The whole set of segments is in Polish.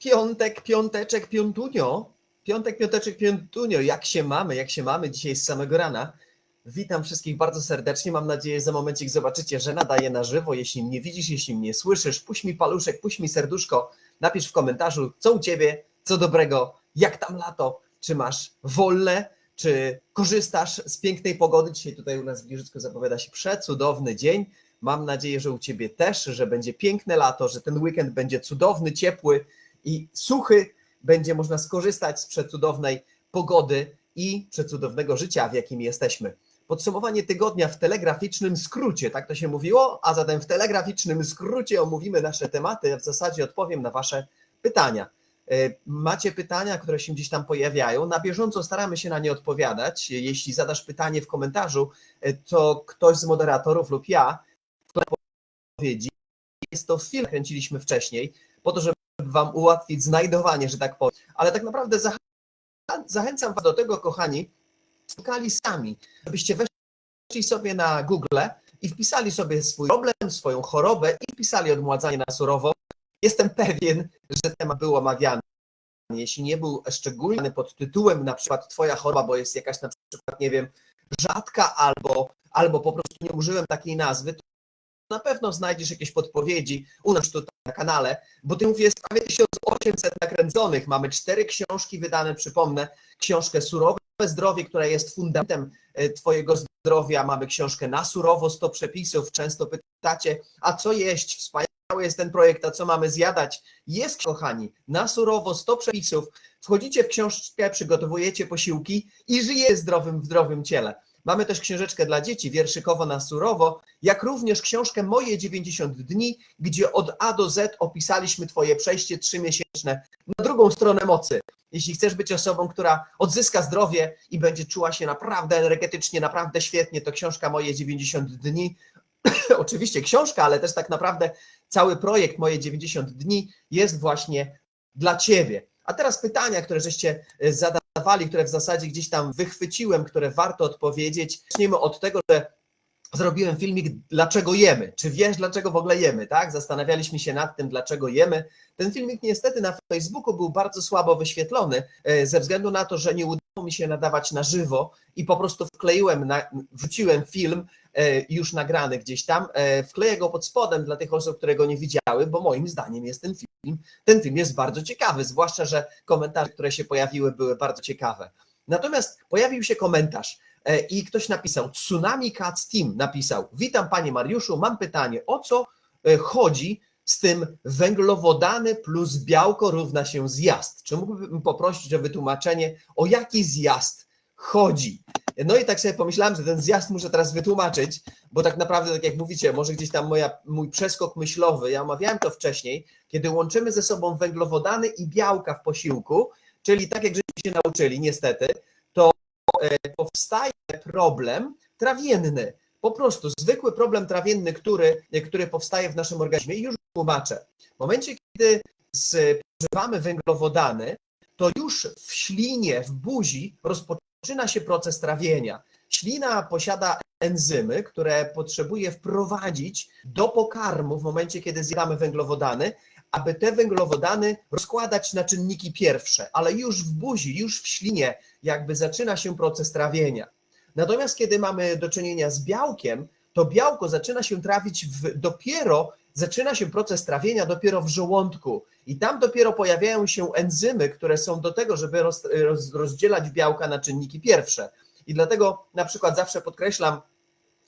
Piątek, piąteczek, piątunio. Piątek, piąteczek, piątunio. Jak się mamy? Jak się mamy dzisiaj z samego rana? Witam wszystkich bardzo serdecznie. Mam nadzieję, że za momencik zobaczycie, że nadaję na żywo. Jeśli mnie widzisz, jeśli mnie słyszysz, puść mi paluszek, puść mi serduszko, napisz w komentarzu, co u ciebie, co dobrego, jak tam lato, czy masz wolne, czy korzystasz z pięknej pogody. Dzisiaj tutaj u nas w Giżycku zapowiada się przecudowny dzień. Mam nadzieję, że u ciebie też, że będzie piękne lato, że ten weekend będzie cudowny, ciepły i suchy. Będzie można skorzystać z przecudownej pogody i przecudownego życia, w jakim jesteśmy. Podsumowanie tygodnia w telegraficznym skrócie, tak to się mówiło, a zatem w telegraficznym skrócie omówimy nasze tematy, w zasadzie odpowiem na Wasze pytania. E, Macie pytania, które się gdzieś tam pojawiają. Na bieżąco staramy się na nie odpowiadać. Jeśli zadasz pytanie w komentarzu, e, to ktoś z moderatorów lub ja odpowiedzi. Jest to film, kręciliśmy wcześniej, po to, żeby Wam ułatwić znajdowanie, że tak powiem. Ale tak naprawdę zachę- zachęcam Was do tego, kochani, szukali sami, żebyście weszli sobie na Google i wpisali sobie swój problem, swoją chorobę i wpisali odmładzanie na surowo. Jestem pewien, że temat był omawiany. Jeśli nie był szczególny pod tytułem na przykład Twoja choroba, bo jest jakaś na przykład, nie wiem, rzadka albo, albo po prostu nie użyłem takiej nazwy, to na pewno znajdziesz jakieś podpowiedzi u nas tutaj na kanale, bo tych jest prawie 1800 nakręconych. Mamy cztery książki wydane, przypomnę, książkę Surowe Zdrowie, która jest fundamentem e, Twojego zdrowia. Mamy książkę Na surowo 100 przepisów. Często pytacie, a co jeść? Wspaniały jest ten projekt, a co mamy zjadać? Jest, kochani, na surowo 100 przepisów. Wchodzicie w książkę, przygotowujecie posiłki i żyjecie zdrowym, w zdrowym ciele. Mamy też książeczkę dla dzieci, wierszykowo na surowo, jak również książkę Moje 90 dni, gdzie od A do Z opisaliśmy Twoje przejście trzymiesięczne na drugą stronę mocy. Jeśli chcesz być osobą, która odzyska zdrowie i będzie czuła się naprawdę energetycznie, naprawdę świetnie, to książka Moje 90 dni. Oczywiście książka, ale też tak naprawdę cały projekt Moje 90 dni jest właśnie dla Ciebie. A teraz pytania, które żeście e, zadawali, które w zasadzie gdzieś tam wychwyciłem, które warto odpowiedzieć. Zaczniemy od tego, że zrobiłem filmik Dlaczego jemy? Czy wiesz, dlaczego w ogóle jemy? Tak? Zastanawialiśmy się nad tym, dlaczego jemy. Ten filmik niestety na Facebooku był bardzo słabo wyświetlony, e, ze względu na to, że nie udało mi się nadawać na żywo i po prostu wkleiłem, na, wrzuciłem film już nagrany gdzieś tam, e, wkleję go pod spodem dla tych osób, które go nie widziały, bo moim zdaniem jest ten film, ten film jest bardzo ciekawy, zwłaszcza, że komentarze, które się pojawiły, były bardzo ciekawe. Natomiast pojawił się komentarz e, i ktoś napisał, Tsunami Cats Team napisał, witam panie Mariuszu, mam pytanie, o co e, chodzi z tym węglowodany plus białko równa się zjazd? Czy mógłbym poprosić o wytłumaczenie, o jaki zjazd chodzi? No i tak sobie pomyślałem, że ten zjazd muszę teraz wytłumaczyć, bo tak naprawdę, tak jak mówicie, może gdzieś tam moja, mój przeskok myślowy, ja omawiałem to wcześniej, kiedy łączymy ze sobą węglowodany i białka w posiłku, czyli tak jak żeśmy się nauczyli niestety, to e, powstaje problem trawienny. Po prostu zwykły problem trawienny, który, który powstaje w naszym organizmie i już tłumaczę. W momencie, kiedy spożywamy węglowodany, to już w ślinie, w buzi rozpoczyna się proces trawienia. Ślina posiada enzymy, które potrzebuje wprowadzić do pokarmu w momencie, kiedy zjadamy węglowodany, aby te węglowodany rozkładać na czynniki pierwsze, ale już w buzi, już w ślinie jakby zaczyna się proces trawienia. Natomiast kiedy mamy do czynienia z białkiem, to białko zaczyna się trawić w, dopiero, zaczyna się proces trawienia dopiero w żołądku i tam dopiero pojawiają się enzymy, które są do tego, żeby roz, roz, rozdzielać białka na czynniki pierwsze. I dlatego na przykład zawsze podkreślam,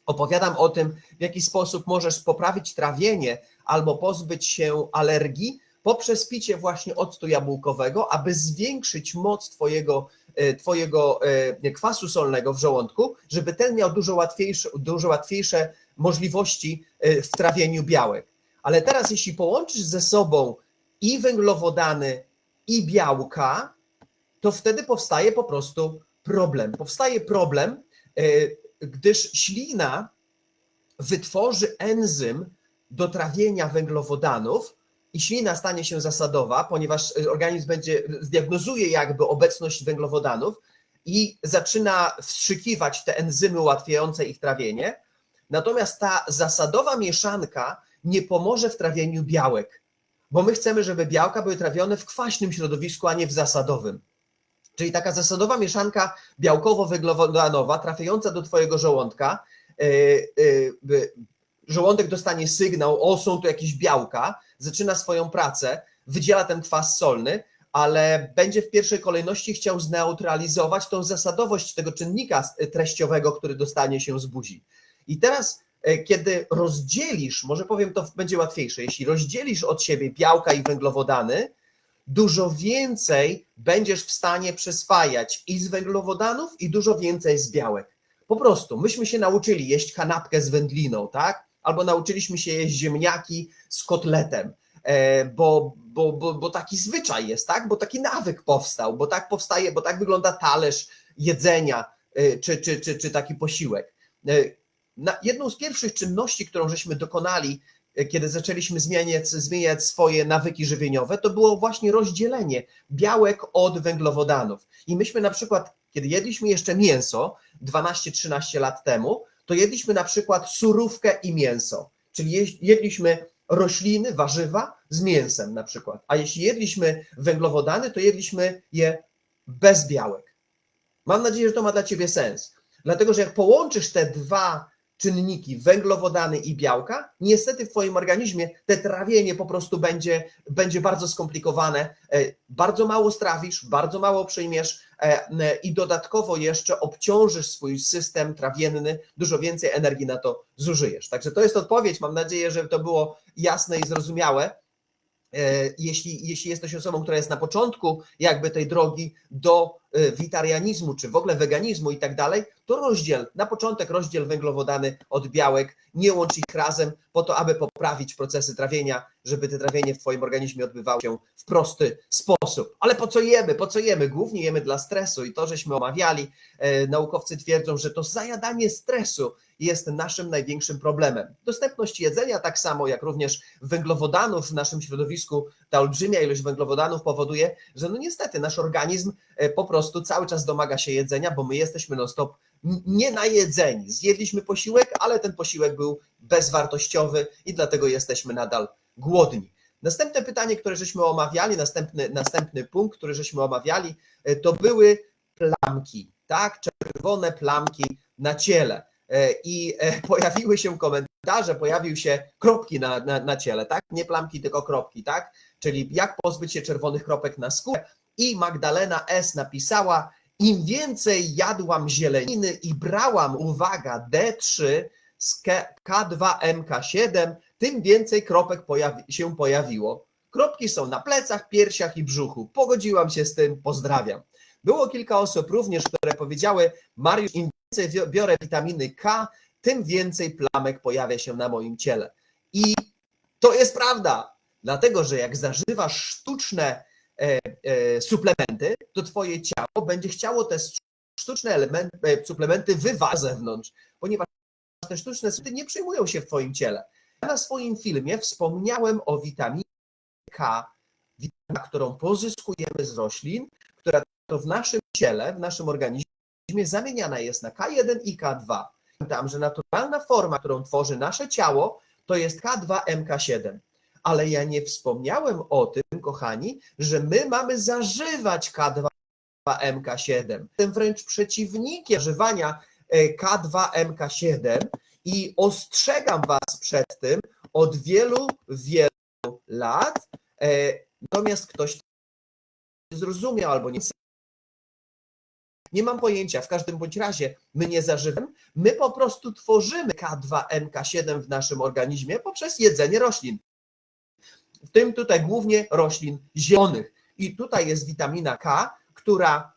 opowiadam o tym, w jaki sposób możesz poprawić trawienie albo pozbyć się alergii poprzez picie właśnie octu jabłkowego, aby zwiększyć moc twojego, e, twojego e, kwasu solnego w żołądku, żeby ten miał dużo łatwiejsze, dużo łatwiejsze możliwości e, w trawieniu białek. Ale teraz, jeśli połączysz ze sobą i węglowodany, i białka, to wtedy powstaje po prostu problem. Powstaje problem, gdyż ślina wytworzy enzym do trawienia węglowodanów i ślina stanie się zasadowa, ponieważ organizm będzie zdiagnozuje jakby obecność węglowodanów i zaczyna wstrzykiwać te enzymy ułatwiające ich trawienie. Natomiast ta zasadowa mieszanka nie pomoże w trawieniu białek, bo my chcemy, żeby białka były trawione w kwaśnym środowisku, a nie w zasadowym. Czyli taka zasadowa mieszanka białkowo-węglowodanowa trafiająca do Twojego żołądka, yy, yy, żołądek dostanie sygnał, o są tu jakieś białka, zaczyna swoją pracę, wydziela ten kwas solny, ale będzie w pierwszej kolejności chciał zneutralizować tą zasadowość tego czynnika treściowego, który dostanie się z buzi. I teraz, e, kiedy rozdzielisz, może powiem, to będzie łatwiejsze, jeśli rozdzielisz od siebie białka i węglowodany, dużo więcej będziesz w stanie przyswajać i z węglowodanów, i dużo więcej z białek. Po prostu, myśmy się nauczyli jeść kanapkę z wędliną, tak? Albo nauczyliśmy się jeść ziemniaki z kotletem, e, bo, bo, bo, bo taki zwyczaj jest, tak? Bo taki nawyk powstał, bo tak powstaje, bo tak wygląda talerz jedzenia, e, czy, czy, czy, czy taki posiłek. E, jedną z pierwszych czynności, którą żeśmy dokonali, kiedy zaczęliśmy zmieniać, zmieniać swoje nawyki żywieniowe, to było właśnie rozdzielenie białek od węglowodanów. I myśmy na przykład, kiedy jedliśmy jeszcze mięso 12-13 lat temu, to jedliśmy na przykład surówkę i mięso, czyli jedliśmy rośliny, warzywa z mięsem na przykład. A jeśli jedliśmy węglowodany, to jedliśmy je bez białek. Mam nadzieję, że to ma dla Ciebie sens. Dlatego, że jak połączysz te dwa czynniki, węglowodany i białka, niestety w Twoim organizmie te trawienie po prostu będzie, będzie bardzo skomplikowane. E, bardzo mało strawisz, bardzo mało przyjmiesz e, i dodatkowo jeszcze obciążysz swój system trawienny, dużo więcej energii na to zużyjesz. Także to jest odpowiedź. Mam nadzieję, że to było jasne i zrozumiałe. E, jeśli, jeśli jesteś osobą, która jest na początku jakby tej drogi do e, witarianizmu, czy w ogóle weganizmu i tak dalej, to rozdziel, na początek rozdziel węglowodany od białek, nie łącz ich razem po to, aby poprawić procesy trawienia, żeby te trawienie w Twoim organizmie odbywało się w prosty sposób. Ale po co jemy? Po co jemy? Głównie jemy dla stresu i to, żeśmy omawiali, e, naukowcy twierdzą, że to zajadanie stresu jest naszym największym problemem. Dostępność jedzenia, tak samo jak również węglowodanów w naszym środowisku, ta olbrzymia ilość węglowodanów powoduje, że no niestety nasz organizm e, po prostu cały czas domaga się jedzenia, bo my jesteśmy non-stop nie najedzeni. Zjedliśmy posiłek, ale ten posiłek był bezwartościowy i dlatego jesteśmy nadal głodni. Następne pytanie, które żeśmy omawiali, następny, następny punkt, który żeśmy omawiali, e, to były plamki, tak? Czerwone plamki na ciele. E, i pojawiły się komentarze, pojawił się kropki na, na, na ciele, tak? Nie plamki, tylko kropki, tak? Czyli jak pozbyć się czerwonych kropek na skórze. I Magdalena S. napisała, im więcej jadłam zieleniny i brałam, uwaga, D3 z K2MK7, tym więcej kropek pojawi się pojawiło. Kropki są na plecach, piersiach i brzuchu. Pogodziłam się z tym, pozdrawiam. Było kilka osób również, które powiedziały, Mariusz, im więcej biorę witaminy K, tym więcej plamek pojawia się na moim ciele. I to jest prawda, dlatego że jak zażywasz sztuczne e, e, suplementy, to twoje ciało będzie chciało te sztuczne elementy, e, suplementy wyważyć z zewnątrz, ponieważ te sztuczne suplementy nie przyjmują się w twoim ciele. Ja na swoim filmie wspomniałem o witaminie K, witamina, którą pozyskujemy z roślin, która to w naszym ciele, w naszym organizmie zamieniana jest na K1 i K2. Pamiętam, że naturalna forma, którą tworzy nasze ciało, to jest K2MK7. Ale ja nie wspomniałem o tym, kochani, że my mamy zażywać K2MK7. Jestem wręcz przeciwnikiem zażywania e, K2MK7 i ostrzegam Was przed tym od wielu, wielu lat. E, natomiast ktoś zrozumiał albo nie nie mam pojęcia, w każdym bądź razie my nie zażywamy, my po prostu tworzymy K2MK7 w naszym organizmie poprzez jedzenie roślin. W tym tutaj głównie roślin zielonych. I tutaj jest witamina K, która,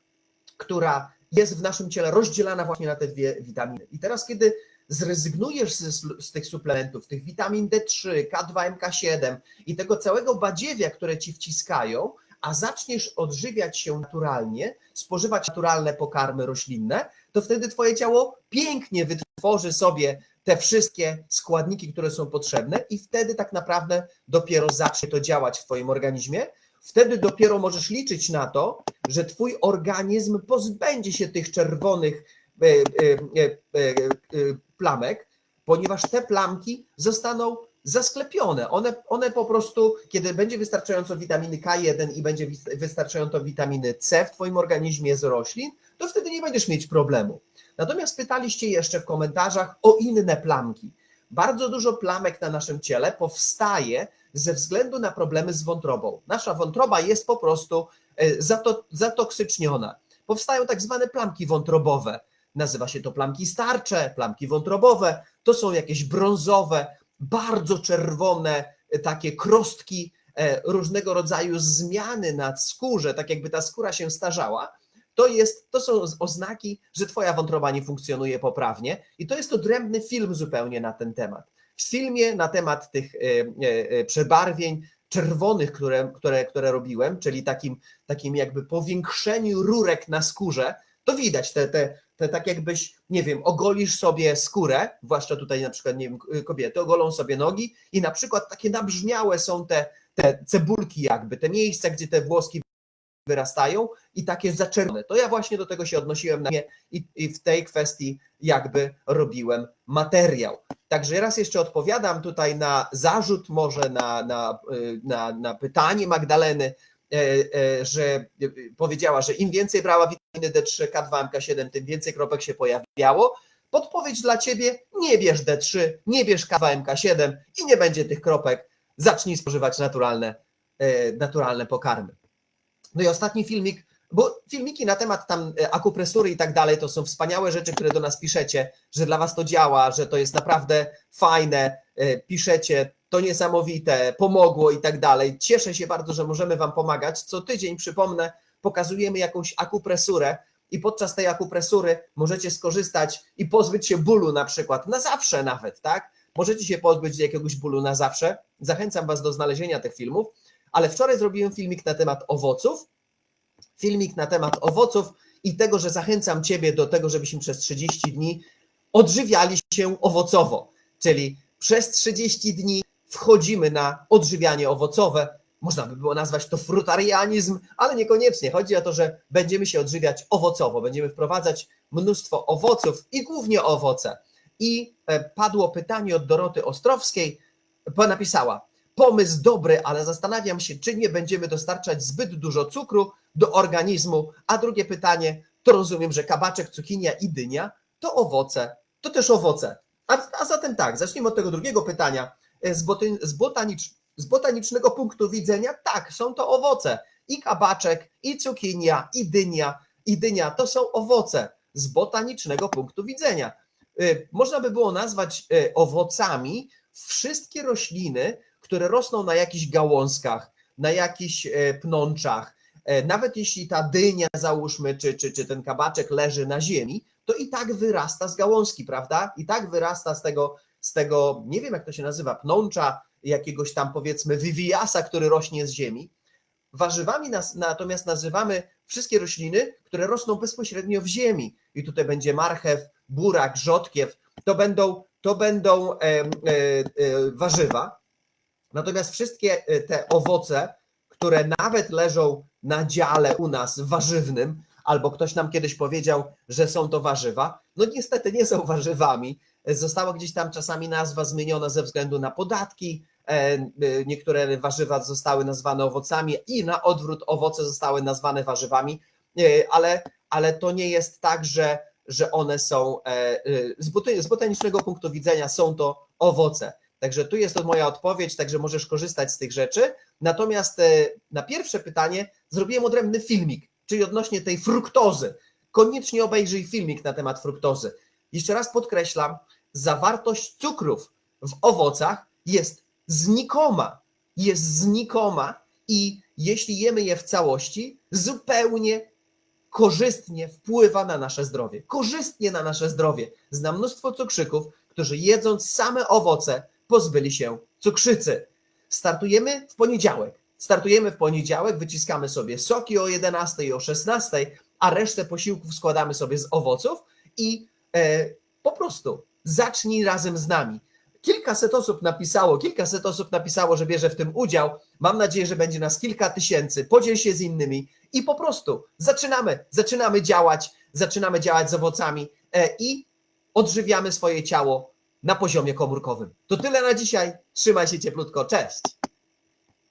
która jest w naszym ciele rozdzielana właśnie na te dwie witaminy. I teraz, kiedy zrezygnujesz z, z, tych suplementów, tych witamin D3, K2MK7 i tego całego badziewia, które ci wciskają, a zaczniesz odżywiać się naturalnie, spożywać naturalne pokarmy roślinne, to wtedy Twoje ciało pięknie wytworzy sobie te wszystkie składniki, które są potrzebne, i wtedy tak naprawdę dopiero zacznie to działać w Twoim organizmie. Wtedy dopiero możesz liczyć na to, że Twój organizm pozbędzie się tych czerwonych e, e, e, plamek, ponieważ te plamki zostaną zasklepione. One, one po prostu, kiedy będzie wystarczająco witaminy K1 i będzie wys- wystarczająco witaminy C w Twoim organizmie z roślin, to wtedy nie będziesz mieć problemu. Natomiast pytaliście jeszcze w komentarzach o inne plamki. Bardzo dużo plamek na naszym ciele powstaje ze względu na problemy z wątrobą. Nasza wątroba jest po prostu e, zato, zatoksyczniona. Powstają tak zwane plamki wątrobowe. Nazywa się to plamki starcze, plamki wątrobowe. To są jakieś brązowe, bardzo czerwone e, takie krostki, e, różnego rodzaju zmiany na skórze, tak jakby ta skóra się starzała. To, jest, to są oznaki, że Twoja wątroba nie funkcjonuje poprawnie, i to jest odrębny film zupełnie na ten temat. W filmie na temat tych e, e, przebarwień czerwonych, które, które, które robiłem, czyli takim, takim jakby powiększeniu rurek na skórze, to widać te, te, te tak jakbyś, nie wiem, ogolisz sobie skórę, zwłaszcza tutaj na przykład, nie wiem, kobiety ogolą sobie nogi i na przykład takie nabrzmiałe są te, te cebulki jakby, te miejsca, gdzie te włoski wyrastają i takie zaczerwone. To ja właśnie do tego się odnosiłem na i, i w tej kwestii jakby robiłem materiał. Także raz jeszcze odpowiadam tutaj na zarzut, może na, na, na, na pytanie Magdaleny, e, e, że powiedziała, że im więcej brała witaminy D3, K2, MK7, tym więcej kropek się pojawiało. Podpowiedź dla ciebie: nie bierz D3, nie bierz K2, MK7 i nie będzie tych kropek. Zacznij spożywać naturalne, e, naturalne pokarmy. No i ostatni filmik, bo filmiki na temat tam akupresury i tak dalej to są wspaniałe rzeczy, które do nas piszecie, że dla was to działa, że to jest naprawdę fajne, piszecie, to niesamowite, pomogło i tak dalej. Cieszę się bardzo, że możemy wam pomagać. Co tydzień, przypomnę, pokazujemy jakąś akupresurę i podczas tej akupresury możecie skorzystać i pozbyć się bólu na przykład, na zawsze nawet, tak? Możecie się pozbyć jakiegoś bólu na zawsze. Zachęcam was do znalezienia tych filmów ale wczoraj zrobiłem filmik na temat owoców. Filmik na temat owoców i tego, że zachęcam Ciebie do tego, żebyśmy przez 30 dni odżywiali się owocowo. Czyli przez 30 dni wchodzimy na odżywianie owocowe. Można by było nazwać to frutarianizm, ale niekoniecznie. Chodzi o to, że będziemy się odżywiać owocowo, będziemy wprowadzać mnóstwo owoców i głównie owoce. I padło pytanie od Doroty Ostrowskiej, napisała: pomysł dobry, ale zastanawiam się, czy nie będziemy dostarczać zbyt dużo cukru do organizmu. A drugie pytanie, to rozumiem, że kabaczek, cukinia i dynia to owoce, to też owoce. A, a zatem tak, zacznijmy od tego drugiego pytania. Z, z, botanicz, z botanicznego punktu widzenia, tak, są to owoce. I kabaczek, i cukinia, i dynia, i dynia to są owoce z botanicznego punktu widzenia. Można by było nazwać owocami wszystkie rośliny, które rosną na jakichś gałązkach, na jakichś pnączach, nawet jeśli ta dynia, załóżmy, czy, czy, czy ten kabaczek leży na ziemi, to i tak wyrasta z gałązki, prawda? I tak wyrasta z tego, z tego, nie wiem jak to się nazywa, pnącza, jakiegoś tam powiedzmy wywijasa, który rośnie z ziemi. Warzywami nas, natomiast nazywamy wszystkie rośliny, które rosną bezpośrednio w ziemi. I tutaj będzie marchew, burak, rzodkiew. To będą, to będą e, e, e, warzywa, Natomiast wszystkie te owoce, które nawet leżą na dziale u nas warzywnym, albo ktoś nam kiedyś powiedział, że są to warzywa, no niestety nie są warzywami. Została gdzieś tam czasami nazwa zmieniona ze względu na podatki. Niektóre warzywa zostały nazwane owocami i na odwrót owoce zostały nazwane warzywami, ale, ale to nie jest tak, że, że one są z botanicznego punktu widzenia są to owoce. Także tu jest to moja odpowiedź, także możesz korzystać z tych rzeczy. Natomiast na pierwsze pytanie zrobiłem odrębny filmik, czyli odnośnie tej fruktozy. Koniecznie obejrzyj filmik na temat fruktozy. Jeszcze raz podkreślam, zawartość cukrów w owocach jest znikoma. Jest znikoma i jeśli jemy je w całości, zupełnie korzystnie wpływa na nasze zdrowie. Korzystnie na nasze zdrowie. Znam mnóstwo cukrzyków, którzy jedząc same owoce, pozbyli się cukrzycy. Startujemy w poniedziałek. Startujemy w poniedziałek, wyciskamy sobie soki o 11 i o 16, a resztę posiłków składamy sobie z owoców i e, po prostu zacznij razem z nami. Kilkaset osób napisało, kilkaset osób napisało, że bierze w tym udział. Mam nadzieję, że będzie nas kilka tysięcy. Podziel się z innymi i po prostu zaczynamy, zaczynamy działać, zaczynamy działać z owocami e, i odżywiamy swoje ciało na poziomie komórkowym. To tyle na dzisiaj. Trzymaj się cieplutko. Cześć.